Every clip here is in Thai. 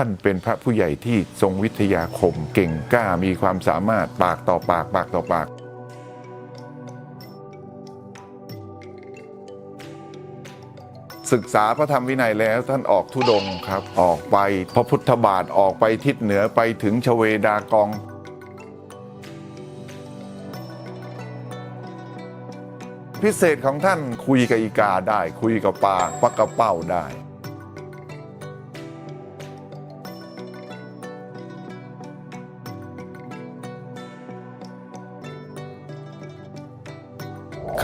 ท่านเป็นพระผู้ใหญ่ที่ทรงวิทยาคม เก่งกล้ามีความสามารถปากต่อปากปากต่อปากศึกษาพระธรรมวินัยแล้วท่านออกทุดงครับ ออกไปพระพุทธบาทออกไปทิศเหนือไปถึงชเวดากอง พิเศษของท่านคุยกับอีกาได้ คุยกับปลาปักกระเป้าได้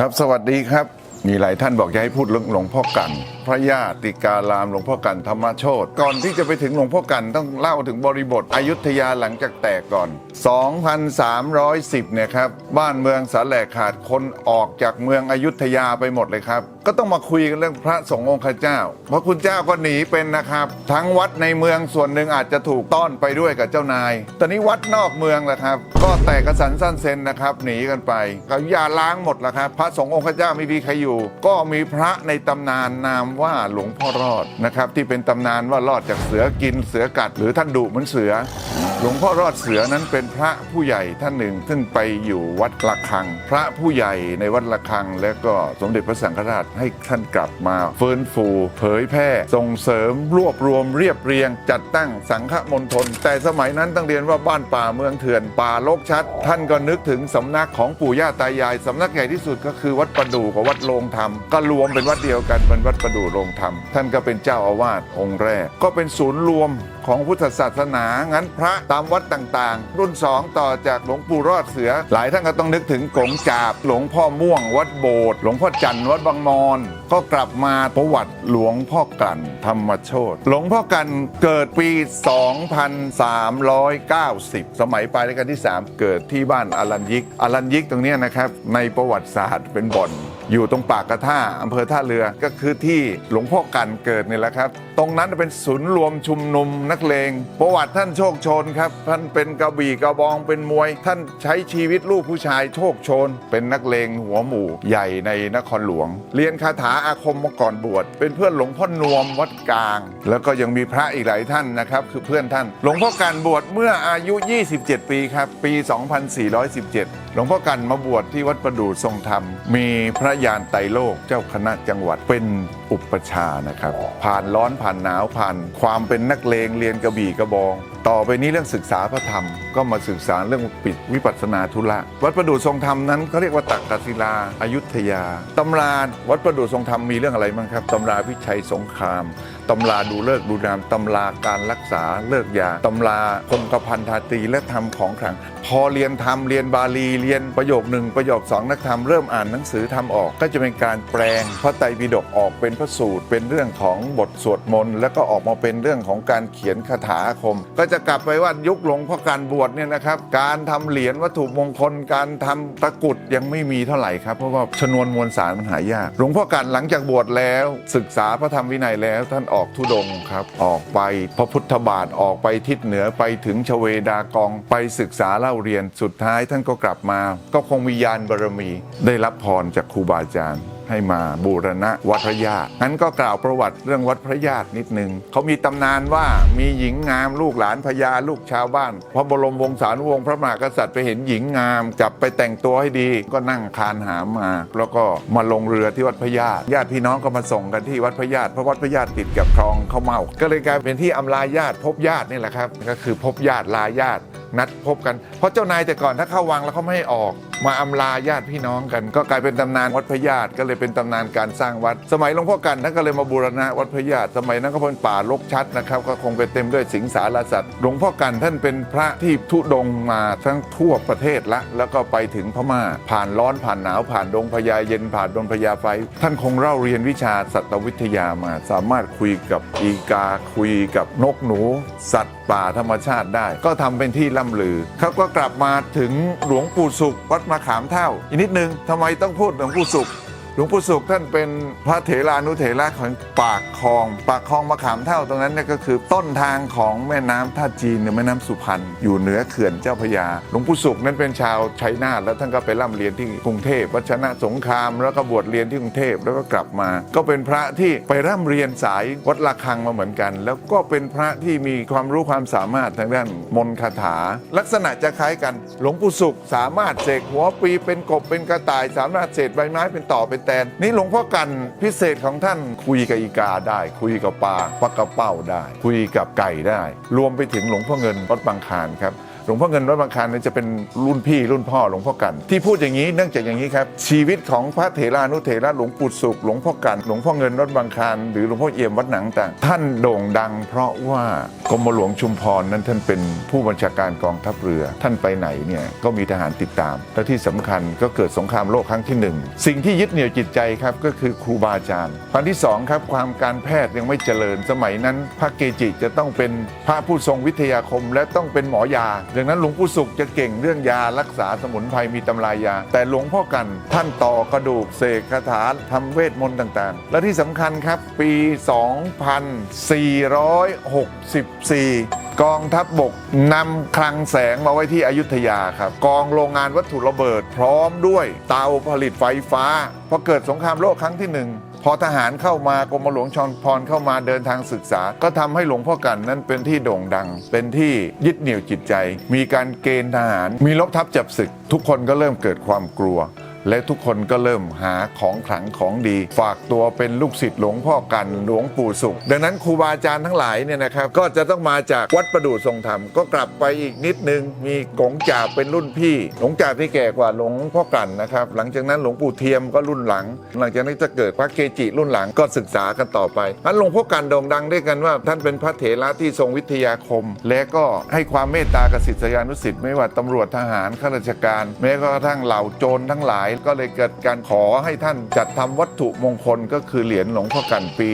ครับสวัสดีครับ มีหลายท่านบอกจะให้พูดเรื่องหลวงพ่อกันพระญาติกาลามหลวงพ่อกันธรรมโชตก่อนที่จะไปถึงหลวงพ่อกันต้องเล่าถึงบริบทอยุธยาหลังจากแตกก่อน 2,310 เนี่ยครับ บ้านเมืองสาแหลกขาดคนออกจากเมืองอยุธยาไปหมดเลยครับ ก็ต้องมาคุยกันเรื่องพระสงฆ์องค์เจ้า เพราะคุณเจ้าก็หนีเป็นนะครับ ทั้งวัดในเมืองส่วนหนึ่งอาจจะถูกต้อนไปด้วยกับเจ้านาย ตอนนี้วัดนอกเมืองแหละครับ ก็แตกกระสันสั้นเซนนะครับหนีกันไปเขายาล้างหมดแล้วครับ พระสงฆ์องค์เจ้าไม่มีใครอยู่ ก็มีพระในตำนานนามว่าหลวงพ่อรอดนะครับที่เป็นตำนานว่ารอดจากเสือกินเสือกัดหรือท่านดุเหมือนเสือ หลวงพ่อรอดเสือนั้นเป็นพระผู้ใหญ่ท่านหนึ่งซึ่งไปอยู่วัดระฆัง พระผู้ใหญ่ในวัดระฆัง และก็สมเด็จพระสังฆราชให้ท่านกลับมาเฟื้นฟู เผยแพร่ส่งเสริมรวบรวมเรียบเรียง จัดตั้งสังฆมณฑลแต่สมัยนั้นต้องเรียนว่าบ้านป่าเมืองเถื่อนป่าโลกชัด ท่านก็นึกถึงสำนักของปู่ย่าตายายสำนักใหญ่ที่สุดก็คือวัดประดู่กับวัดโรงธรรมก็รวมเป็นวัดเดียวกันเป็นวัดประดู่โรงธรรมท่านก็เป็นเจ้าอาวาสองค์แรก ก็เป็นศูนย์รวมของพุทธศาสนางั้นพระตามวัดต่างๆ รุ่นสองต่อจากหลวงปู่รอดเสือ หลายท่านก็ต้องนึกถึงกงจาบ หลวงพ่อม่วง วัดโบสถ์หลวงพ่อจันทร์วัดบางมอน ก็กลับมาประวัติหลวงพ่อกันธรรมโชตหลวงพ่อกันเกิดปี 2390 สมัยปลายรัชกาลที่ 3 เกิดที่บ้านอลัญยิกอลัญยิกตรงนี้นะครับในประวัติศาสตร์เป็นบ่อน อยู่ตรงปากกระท่าอำเภอท่าเรือก็คือที่หลวงพ่อกันเกิดนี่แหละครับ ตรงนั้นเป็นศูนย์รวมชุมนุมนักเลงประวัติท่านโชคชนครับ ท่านเป็นกระบี่กระบองเป็นมวย ท่านใช้ชีวิตลูกผู้ชายโชคชน เป็นนักเลงหัวหมู่ใหญ่ในนครหลวง เรียนคาถาอาคมมาก่อนบวช เป็นเพื่อนหลวงพ่อนวมวัดกลาง แล้วก็ยังมีพระอีกหลายท่านนะครับคือเพื่อนท่าน หลวงพ่อกันบวชเมื่ออายุ 27 ปีครับปี 2417 หลวงพ่อกันมาบวชที่วัดประดู่ทรงธรรม มีพระยานไตรโลกเจ้าคณะจังหวัดเป็นอุปชานะครับ ผ่านร้อนผ่านหนาวผ่าน ความเป็นนักเลงเรียนกระบี่กระบอง ต่อไปนี้เรื่องศึกษาพระธรรม ก็มาศึกษาเรื่องปิดวิปัสสนาธุระวัดประดู่ทรงธรรมนั้นเขาเรียกว่าตักกศิลาอายุทยาตำราวัดประดู่ทรงธรรมมีเรื่องอะไรบ้างครับตำราวิชัยสงครามตำราดูเลิกดูนามตำราการรักษาเลิกยาตำราคงกระพันธาตีและธรรมของขลัง พอเรียนธรรมเรียนบาลีเรียนประโยคหนึ่งประโยคสองนักธรรมเริ่มอ่านหนังสือธรรมออก ก็จะเป็นการแปลงพระไตรปิฎกออกเป็นพระสูตร เป็นเรื่องของบทสวดมนต์แล้วก็ออกมาเป็นเรื่องของการเขียนคาถาอาคม ก็จะกลับไปว่ายุคหลวงพ่อการบวชเนี่ยนะครับการทำเหรียญวัตถุมงคลการทำตะกุดยังไม่มีเท่าไหร่ครับเพราะว่าชนวนมวลสารมันหายากหลวงพ่อการหลังจากบวชแล้ว ศึกษาพระธรรมวินัยแล้วท่านออกทุดงครับออกไปพระพุทธบาทออกไปทิศเหนือไปถึงชเวดากองไปศึกษาเล่าเรียนสุดท้ายท่านก็กลับมา ก็คงมียานบารมีได้รับพรจากครูบาอาจารย์ ให้มาบูรณะวัดพระญาติงั้นก็กล่าวประวัติเรื่องวัดพระญาตินิดนึงเขามีตำนานว่ามีหญิงงามลูกหลานพญาลูกชาวบ้าน พระบรมวงศานุวงศ์พระมหากษัตริย์ไปเห็นหญิงงาม จับไปแต่งตัวให้ดีก็นั่งคานหามมา แล้วก็มาลงเรือที่วัดพระญาติญาติพี่น้องก็มาส่งกันที่วัดพระญาติเพราะวัดพระญาติติดกับคลองเข้าวเมาก็เลยกลายเป็นที่อำลาญาติพบญาตินี่แหละครับก็คือพบญาติลาญาตินัดพบกัน เพราะเจ้านายแต่ก่อนถ้าเข้าวังแล้วเขาไม่ให้ออก มาอำลาญาติพี่น้องกัน ก็กลายเป็นตำนานวัดพระญาติก็เลยเป็นตำนานการสร้างวัด สมัยหลวงพ่อกันท่านก็เลยมาบูรณะวัดพระญาติสมัยนั้นก็เป็นป่ารกชัดนะครับ ก็คงไปเต็มด้วยสิงสารสัตว์หลวงพ่อกันท่านเป็นพระที่ทุดงมาทั้งทั่วประเทศละ แล้วก็ไปถึงพม่าผ่านร้อนผ่านหนาวผ่านดงพญาเย็นผ่านดงพญาไฟ ท่านคงเล่าเรียนวิชาสัตววิทยามา สามารถคุยกับอีกาคุยกับนกหนู สัตว์ป่าธรรมชาติได้ ก็ทำเป็นที่ล่ำลือเขาก็กลับมาถึงหลวงปู่สุขวัดมะขามเท่า อีกนิดนึงทำไมต้องพูดหลวงปู่สุข หลวงปู่สุขท่านเป็นพระเถรานุเถระของปากคลอง ปากคลองมะขามเท่าตรงนั้นเนี่ยก็คือต้นทางของแม่น้ำท่าจีนหรือแม่น้ำสุพรรณอยู่เหนือเขื่อนเจ้าพระยา หลวงปู่สุขนั้นเป็นชาวชัยนาทแล้วท่านก็ไปร่ำเรียนที่กรุงเทพวัชนะสงคราม แล้วก็บวชเรียนที่กรุงเทพแล้วก็กลับมา ก็เป็นพระที่ไปร่ำเรียนสายวัดระฆังมาเหมือนกัน แล้วก็เป็นพระที่มีความรู้ความสามารถทางด้านมนต์คาถา ลักษณะจะคล้ายกัน หลวงปู่สุขสามารถเสกหัวปีเป็นกบเป็นกระต่าย สามารถเสกใบไม้เป็นต่อเป็นแตนนี่หลวงพ่อกันพิเศษของท่านคุยกับอีกาได้ คุยกับปลาปลากระเป้าได้ คุยกับไก่ได้ รวมไปถึงหลวงพ่อเงินวัดบางคานครับ หลวงพ่อเงินวัดบางคลานเนี่ยจะเป็นรุ่นพี่รุ่นพ่อหลวงพ่อกัน ที่พูดอย่างนี้เนื่องจากอย่างนี้ครับ ชีวิตของพระเถรานุเถระหลวงปู่สุขหลวงพ่อกัน หลวงพ่อเงินวัดบางคลานหรือหลวงพ่อเอี่ยมวัดหนังต่างท่านโด่งดัง เพราะว่ากรมหลวงชุมพรนั้นท่านเป็นผู้บัญชาการกองทัพเรือ ท่านไปไหนเนี่ยก็มีทหารติดตามและที่สำคัญก็เกิดสงครามโลกครั้งที่หนึ่งสิ่งที่ยึดเหนี่ยวจิตใจครับก็คือครูบาอาจารย์อันที่สองครับความการแพทย์ยังไม่เจริญสมัยนั้น พระเกจิจะต้องเป็นพระผู้ทรงวิทยาคม และต้องเป็นหมอยาดังนั้นหลวงปู่สุขจะเก่งเรื่องยารักษาสมุนไพรมีตำรายา แต่หลวงพ่อกันท่านต่อกระดูกเสกคาถาทำเวทมนต์ต่างๆ และที่สำคัญครับปี 2464กองทัพบบกนำคลังแสงมาไว้ที่อยุธยาครับ กองโรงงานวัตถุระเบิดพร้อมด้วยเตาผลิตไฟฟ้าพอเกิดสงครามโลกครั้งที่หนึ่ง พอทหารเข้ามากรมหลวงชนพรเข้ามาเดินทางศึกษา ก็ทำให้หลวงพ่อกันนั้นเป็นที่โด่งดัง เป็นที่ยึดเหนี่ยวจิตใจ มีการเกณฑ์ทหาร มีลบทัพจับศึก ทุกคนก็เริ่มเกิดความกลัว และทุกคนก็เริ่มหาของขลังของดี ฝากตัวเป็นลูกศิษย์หลวงพ่อกันหลวงปู่สุข ดังนั้นครูบาอาจารย์ทั้งหลายเนี่ยนะครับก็จะต้องมาจากวัดประดู่ทรงธรรมก็กลับไปอีกนิดนึง มีกงจ่าเป็นรุ่นพี่หลวงจ่าที่แก่กว่าหลวงพ่อกันนะครับหลังจากนั้นหลวงปู่เทียมก็รุ่นหลัง หลังจากนั้นจะเกิดพระเกจิรุ่นหลังก็ศึกษากันต่อไปนั้นหลวงพ่อกันโด่งดังด้วยกันว่า ท่านเป็นพระเถระที่ทรงวิทยาคม และก็ให้ความเมตตากับศิยานุศิษย์ไม่ว่าตำรวจทหารข้าราชการ แม้กระทั่งเหล่าโจรทั้งหลายก็เลยเกิดการขอให้ท่านจัดทำวัตถุมงคลก็คือเหรียญหลวงพ่อกันปี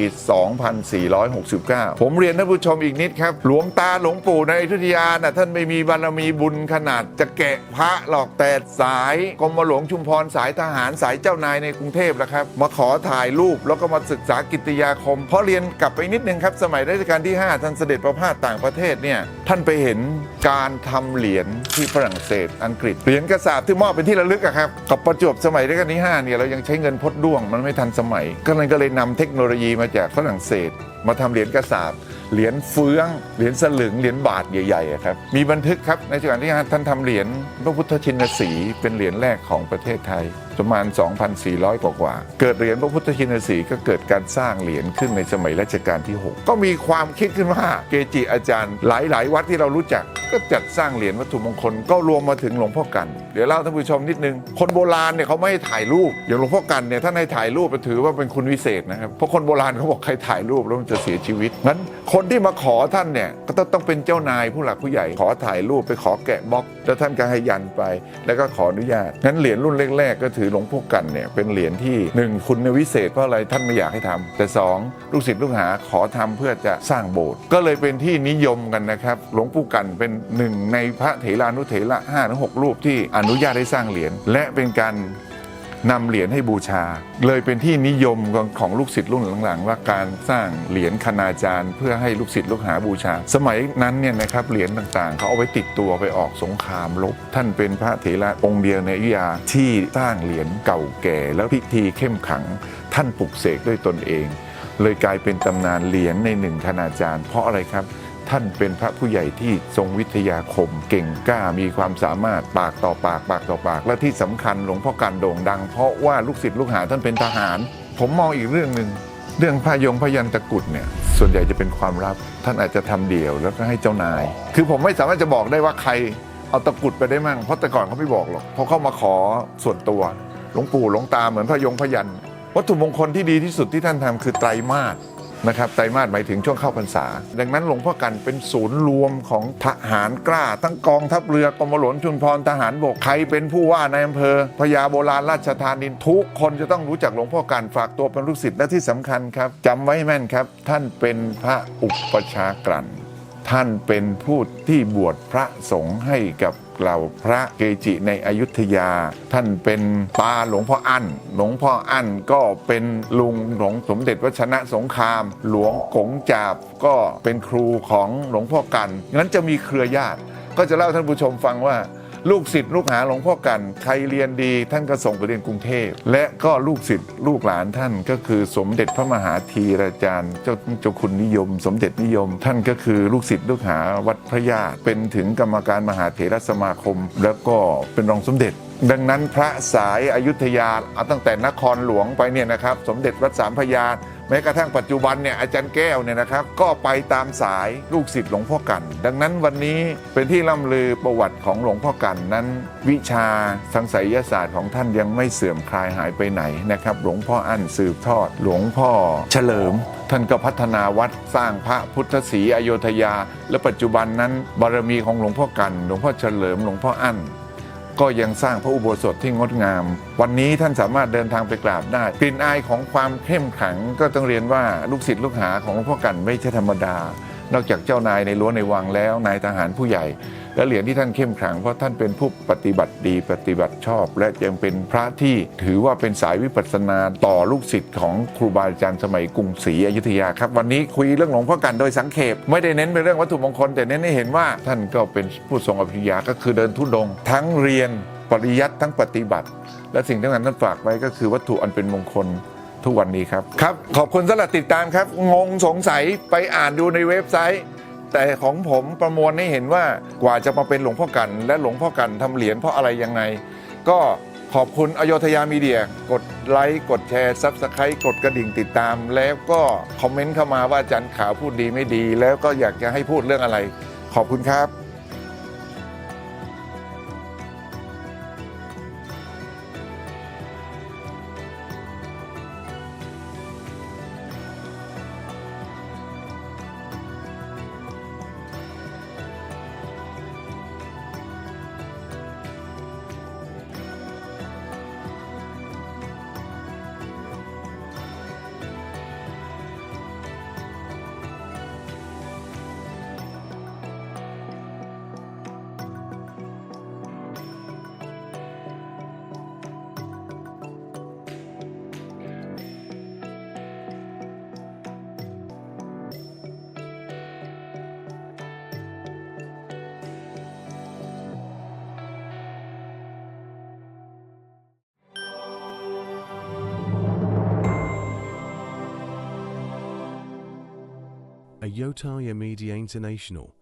2469 ผมเรียนท่านผู้ชมอีกนิดครับ หลวงตาหลวงปู่ในอยุธยาน่ะท่านไม่มีบารมีบุญขนาดจะแกะพระหรอกแต่สายกรมหลวงชุมพรสายทหารสายเจ้านายในกรุงเทพแล้วครับ มาขอถ่ายรูปแล้วก็มาศึกษากิติยาคม เพราะเรียนกลับไปนิดนึงครับ สมัยรัชกาลที่ 5 ท่านเสด็จประพาสต่างประเทศเนี่ยท่านไปเห็นการทำเหรียญที่ฝรั่งเศสอังกฤษเหรียญกระสาบที่มอบเป็นที่ระลึกอะครับกับประจวบสมัยรัชกาลที่5เนี่ยเรายังใช้เงินพดด้วงมันไม่ทันสมัย ก็เลยก็เลยนำเทคโนโลยีมาจากฝรั่งเศส มาทำเหรียญกระสาบเหรียญเฟือง เหรียญสลึง เหรียญบาทใหญ่ๆครับ มีบันทึกครับในรัชกาลที่5ท่านทำเหรียญพระพุทธชินสีเป็นเหรียญแรกของประเทศไทย ประมาณ 2,400 กว่ากว่า เกิดเหรียญพระพุทธชินสีก็เกิดการสร้างเหรียญขึ้นในสมัยรัชกาลที่ 6 ก็มีความคิดขึ้นว่าเกจิอาจารย์ หลาย ๆ วัดที่เรารู้จักก็จัดสร้างเหรียญวัตถุมงคลก็รวมมาถึงหลวงพ่อกัน เดี๋ยวเล่าท่านผู้ชมนิดนึง คนโบราณเนี่ยเขาไม่ให้ถ่ายรูปอย่างหลวงพ่อกันเนี่ยท่านให้ถ่ายรูปไปถือว่าเป็นคุณวิเศษนะครับเพราะคนโบราณเขาบอกใครถ่ายรูปแล้วมันจะเสียชีวิตงั้นคนที่มาขอท่านเนี่ยก็ต้องต้องเป็นเจ้านายผู้หลักผู้ใหญ่ขอถ่ายรูปไปขอแกะบล็อกแล้วท่านก็ให้ยันไป แล้วก็ขออนุญาตงั้นเหรียญรุ่นแรกๆก็ถือหลวงพ่อกันเนี่ยเป็นเหรียญที่หนึ่งคุณวิเศษเพราะอะไรท่านไม่อยากให้ทำแต่สองลูกศิษย์ลูกหาขอทำเพื่อจะสร้างโบสถ์ก็เลยเป็นที่นิยมกันนะครับหลวงปู่กันเป็นหนึ่งในพระเถรานุเถระห้าถึงหกรูปที่อนุญาตให้สร้างเหรียญและเป็นการ นำเหรียญให้บูชา เลยเป็นที่นิยมของลูกศิษย์รุ่นหลังๆ ว่าการสร้างเหรียญคณาจารย์ เพื่อให้ลูกศิษย์ลูกหาบูชา สมัยนั้นเนี่ยนะครับเหรียญต่างๆ เขาเอาไว้ติดตัวไปออกสงครามรบท่านเป็นพระเถระองค์เดียวในอยุยาที่สร้างเหรียญเก่าแก่ แล้วพิธีเข้มขัง ท่านปลุกเสกด้วยตนเอง เลยกลายเป็นตำนานเหรียญในหนึ่งคณาจารย์ เพราะอะไรครับ ท่านเป็นพระผู้ใหญ่ที่ทรงวิทยาคม เก่งกล้ามีความสามารถปากต่อปากปากต่อปาก และที่สำคัญหลวงพ่อกันโด่งดัง เพราะว่าลูกศิษย์ลูกหาท่านเป็นทหาร ผมมองอีกเรื่องหนึ่งเรื่องพระยงพยันตะกุดเนี่ยส่วนใหญ่จะเป็นความลับ ท่านอาจจะทำเดี่ยวแล้วก็ให้เจ้านาย คือผมไม่สามารถจะบอกได้ว่าใครเอาตะกุดไปได้มั่งเพราะแต่ก่อนเขาไม่บอกหรอกเพราะเขามาขอส่วนตัวหลวงปู่หลวงตาเหมือนพยงพยันวัตถุมงคลที่ดีที่สุดที่ท่านทำคือไตรมาส นะครับไตรมาสหมายถึงช่วงเข้าพรรษา ดังนั้นหลวงพ่อกันเป็นศูนย์รวมของทหารกล้า ทั้งกองทัพเรือกรมหลวงชุมพรทหารบกใครเป็นผู้ว่าในอำเภอพญาโบราณราชธานีทุกคนจะต้องรู้จักหลวงพ่อกันฝากตัวเป็นลูกศิษย์และที่สำคัญครับจำไว้แม่นครับ ท่านเป็นพระอุปชากรันท่านเป็นผู้ที่บวชพระสงฆ์ให้กับ เหล่าพระเกจิในอยุธยา ท่านเป็นปาหลวงพ่ออั้นหลวงพ่ออั้นก็เป็นลุงหลวงสมเด็จวชนะสงคราม หลวงกงจาบก็เป็นครูของหลวงพ่อกันงั้นจะมีเครือญาติ ก็จะเล่าท่านผู้ชมฟังว่า ลูกศิษย์ลูกหาหลวงพ่อกัน ใครเรียนดีท่านก็ส่งไปเรียนกรุงเทพ และก็ลูกศิษย์ลูกหลานท่านก็คือสมเด็จพระมหาธีราจารย์เจ้าเจ้าคุณนิยม สมเด็จนิยม ท่านก็คือลูกศิษย์ลูกหาวัดพระญาติเป็นถึงกรรมการมหาเถรสมาคม แล้วก็เป็นรองสมเด็จดังนั้นพระสายอายุทยาเอาตั้งแต่นครหลวงไปเนี่ยนะครับ สมเด็จวัดสามพระยา แม้กระทั่งปัจจุบันเนี่ยอาจารย์แก้วเนี่ยนะครับ ก็ไปตามสายลูกศิษย์หลวงพ่อกัน ดังนั้นวันนี้เป็นที่ล่ำลือประวัติของหลวงพ่อกันนั้น วิชาทางไสยศาสตร์ของท่านยังไม่เสื่อมคลายหายไปไหนนะครับ หลวงพ่ออั้นสืบทอด หลวงพ่อเฉลิมท่านก็พัฒนาวัดสร้างพระพุทธศรีอโยธยา และปัจจุบันนั้นบารมีของหลวงพ่อกัน หลวงพ่อเฉลิมหลวงพ่ออั้น ก็ยังสร้างพระอุโบสถที่งดงาม วันนี้ท่านสามารถเดินทางไปกราบได้ กลิ่นอายของความเข้มขังก็ต้องเรียนว่าลูกศิษย์ลูกหาของหลวงพ่อกันไม่ใช่ธรรมดา นอกจากเจ้านายในรั้วในวังแล้วนายทหารผู้ใหญ่ และเหรียญที่ท่านเข้มขลังเพราะท่านเป็นผู้ปฏิบัติดีปฏิบัติชอบ และยังเป็นพระที่ถือว่าเป็นสายวิปัสสนาต่อลูกศิษย์ของครูบาอาจารย์สมัยกรุงศรีอยุธยาครับวันนี้คุยเรื่องหลวงพ่อกันโดยสังเขปไม่ได้เน้นเป็นเรื่องวัตถุมงคลแต่เน้นให้เห็นว่าท่านก็เป็นผู้ทรงอภิญญาก็คือเดินทุดง ทั้งเรียนปริยัติทั้งปฏิบัติ และสิ่งที่ท่านฝากไว้ก็คือวัตถุอันเป็นมงคลทุกวันนี้ครับครับ ขอบคุณสำหรับติดตามครับ งงสงสัยไปอ่านดูในเว็บไซต์ แต่ของผมประมวลให้เห็นว่ากว่าจะมาเป็นหลวงพ่อกัน และหลวงพ่อกันทำเหรียญเพราะอะไรยังไง ก็ขอบคุณอโยธยามีเดีย กดไลค์กดแชร์ซับสไครต์กดกระดิ่งติดตาม แล้วก็คอมเมนต์เข้ามาว่าอาจารย์ขาวพูดดีไม่ดี แล้วก็อยากจะให้พูดเรื่องอะไร ขอบคุณครับ a Yotai Media International.